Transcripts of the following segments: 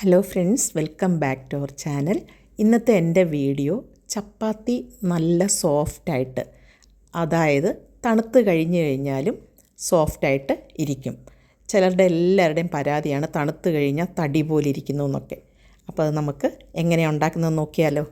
Hello friends welcome back to our channel ഇന്നത്തെ എന്റെ video ചപ്പാത്തി നല്ല സോഫ്റ്റായിട്ട് അതായത് തണുത്ത് കഴിഞ്ഞ് കഴിഞ്ഞാലും സോഫ്റ്റായിട്ട് ഇരിക്കും. ചിലരുടെ എല്ലാവരുടെയും പരാതിയാണ് തണുത്ത് കഴിഞ്ഞാൽ തടി പോലെ എന്നൊക്കെ. അപ്പോൾ അത് നമുക്ക് എങ്ങനെയാണ് ഉണ്ടാക്കുന്നത് നോക്കിയാലോ?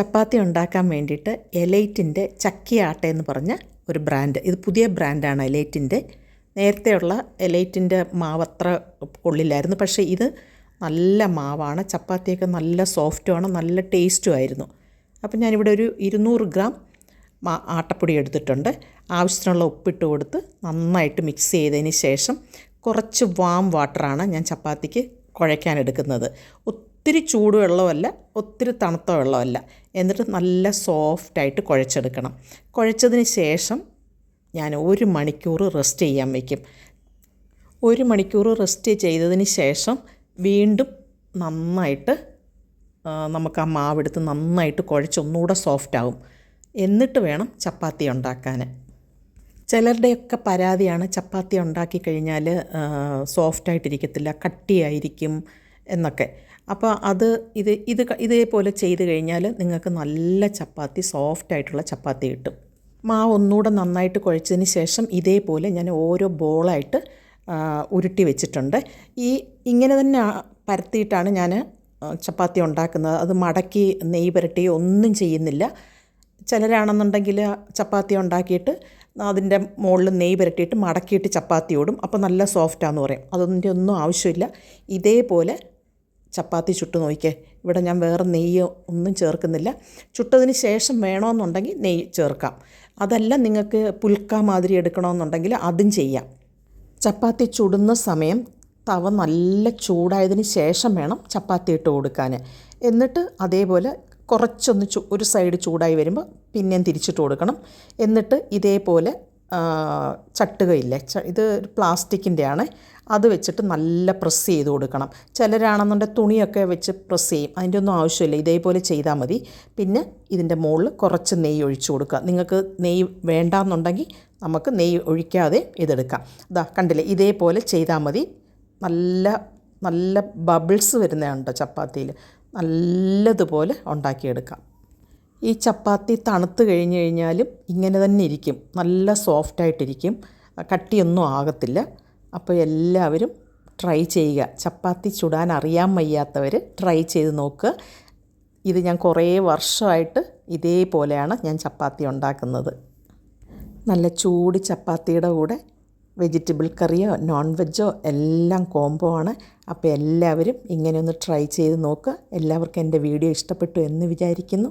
ചപ്പാത്തി ഉണ്ടാക്കാൻ വേണ്ടിയിട്ട് എലൈറ്റിന്റെ ചക്കിയാട്ട എന്ന് പറഞ്ഞ ഒരു ബ്രാൻഡ്. ഇത് പുതിയ ബ്രാൻഡാണ് എലൈറ്റിന്റെ. നേരത്തെയുള്ള എലൈറ്റിന്റെ മാവ് അത്ര കൊള്ളില്ലായിരുന്നു. പക്ഷേ ഇത് നല്ല മാവാണ്. ചപ്പാത്തിയൊക്കെ നല്ല സോഫ്റ്റുമാണ് നല്ല ടേസ്റ്റും ആയിരുന്നു. അപ്പം ഞാനിവിടെ ഒരു ഇരുന്നൂറ് ഗ്രാം മാ ആട്ടപ്പൊടി എടുത്തിട്ടുണ്ട്. ആവശ്യത്തിനുള്ള ഉപ്പിട്ട് കൊടുത്ത് നന്നായിട്ട് മിക്സ് ചെയ്തതിന് ശേഷം കുറച്ച് വാം വാട്ടറാണ് ഞാൻ ചപ്പാത്തിക്ക് കുഴയ്ക്കാൻ എടുക്കുന്നത്. ഒത്തിരി ചൂട് വെള്ളമല്ല ഒത്തിരി തണുത്ത വെള്ളമല്ല. എന്നിട്ട് നല്ല സോഫ്റ്റായിട്ട് കുഴച്ചെടുക്കണം. കുഴച്ചതിന് ശേഷം ഞാൻ ഒരു മണിക്കൂർ റെസ്റ്റ് ചെയ്യാൻ വയ്ക്കും ഒരു മണിക്കൂർ റെസ്റ്റ് ചെയ്തതിന് ശേഷം വീണ്ടും നന്നായിട്ട് നമുക്ക് ആ മാവെടുത്ത് നന്നായിട്ട് കുഴച്ച് ഒന്നുകൂടെ സോഫ്റ്റ് ആവും. എന്നിട്ട് വേണം ചപ്പാത്തി ഉണ്ടാക്കാൻ ചിലരുടെയൊക്കെ പരാതിയാണ് ചപ്പാത്തി ഉണ്ടാക്കി കഴിഞ്ഞാൽ സോഫ്റ്റായിട്ടിരിക്കത്തില്ല കട്ടിയായിരിക്കും എന്നൊക്കെ. അപ്പോൾ അത് ഇത് ഇത് ഇതേപോലെ ചെയ്ത് കഴിഞ്ഞാൽ നിങ്ങൾക്ക് നല്ല ചപ്പാത്തി സോഫ്റ്റ് ആയിട്ടുള്ള ചപ്പാത്തി കിട്ടും. മാവ് ഒന്നുകൂടെ നന്നായിട്ട് കുഴച്ചതിന് ശേഷം ഇതേപോലെ ഞാൻ ഓരോ ബോളായിട്ട് ഉരുട്ടി വെച്ചിട്ടുണ്ട്. ഈ ഇങ്ങനെ തന്നെ പരത്തിയിട്ടാണ് ഞാൻ ചപ്പാത്തി ഉണ്ടാക്കുന്നത്. അത് മടക്കി നെയ്യ് പുരട്ടി ഒന്നും ചെയ്യുന്നില്ല. ചിലരാണെന്നുണ്ടെങ്കിൽ ചപ്പാത്തി ഉണ്ടാക്കിയിട്ട് അതിന്റെ മുകളിൽ നെയ്യ് പുരട്ടിയിട്ട് മടക്കിയിട്ട് ചപ്പാത്തി ഓടും അപ്പോൾ നല്ല സോഫ്റ്റാന്ന് പറയും. അതൊന്നിന്റെ ഒന്നും ആവശ്യമില്ല. ഇതേപോലെ ചപ്പാത്തി ചുട്ട് നോക്കിക്കേ. ഇവിടെ ഞാൻ വേറെ നെയ്യ് ഒന്നും ചേർക്കുന്നില്ല. ചുട്ടതിന് ശേഷം വേണമെന്നുണ്ടെങ്കിൽ നെയ്യ് ചേർക്കാം. അതല്ല നിങ്ങൾക്ക് പുൽക്ക മാതിരി എടുക്കണമെന്നുണ്ടെങ്കിൽ അതും ചെയ്യാം. ചപ്പാത്തി ചുടുന്ന സമയം തവ നല്ല ചൂടായതിന് ശേഷം വേണം ചപ്പാത്തി ഇട്ട് കൊടുക്കാൻ. എന്നിട്ട് അതേപോലെ കുറച്ചൊന്ന് ഒരു സൈഡ് ചൂടായി വരുമ്പോൾ പിന്നെയും തിരിച്ചിട്ട് കൊടുക്കണം. എന്നിട്ട് ഇതേപോലെ ചട്ടുകയില്ലേ? ഇത് പ്ലാസ്റ്റിക്കിന്റെ ആണ് അത് വെച്ചിട്ട് നല്ല പ്രസ് ചെയ്ത് കൊടുക്കണം. ചിലരാണെന്നുണ്ടെങ്കിൽ തുണിയൊക്കെ വെച്ച് പ്രസ് ചെയ്യും. അതിന്റെ ഒന്നും ആവശ്യമില്ല. ഇതേപോലെ ചെയ്താൽ മതി. പിന്നെ ഇതിന്റെ മുകളിൽ കുറച്ച് നെയ്യ് ഒഴിച്ചു കൊടുക്കുക. നിങ്ങൾക്ക് നെയ്യ് വേണ്ടാന്നുണ്ടെങ്കിൽ നമുക്ക് നെയ്യ് ഒഴിക്കാതെ ഇതെടുക്കാം. ഇതാ കണ്ടില്ലേ? ഇതേപോലെ ചെയ്താൽ മതി. നല്ല നല്ല ബബിൾസ് വരുന്നതാണ് ചപ്പാത്തിയിൽ. നല്ലതുപോലെ ഉണ്ടാക്കിയെടുക്കാം. ഈ ചപ്പാത്തി തണുത്ത് കഴിഞ്ഞ് കഴിഞ്ഞാലും ഇങ്ങനെ തന്നെ ഇരിക്കും. നല്ല സോഫ്റ്റായിട്ടിരിക്കും കട്ടിയൊന്നും ആകത്തില്ല. അപ്പോൾ എല്ലാവരും ട്രൈ ചെയ്യുക. ചപ്പാത്തി ചുടാൻ അറിയാൻ വയ്യാത്തവർ ട്രൈ ചെയ്ത് നോക്കുക. ഇത് ഞാൻ കുറേ വർഷമായിട്ട് ഇതേപോലെയാണ് ഞാൻ ചപ്പാത്തി ഉണ്ടാക്കുന്നത്. നല്ല ചൂട് ചപ്പാത്തിയുടെ കൂടെ വെജിറ്റബിൾ കറിയോ നോൺ വെജോ എല്ലാം കോംബോ ആണ്. അപ്പോൾ എല്ലാവരും ഇങ്ങനെ ഒന്ന് ട്രൈ ചെയ്ത് നോക്കുക. എല്ലാവർക്കും എന്റെ വീഡിയോ ഇഷ്ടപ്പെട്ടു എന്ന് വിചാരിക്കുന്നു.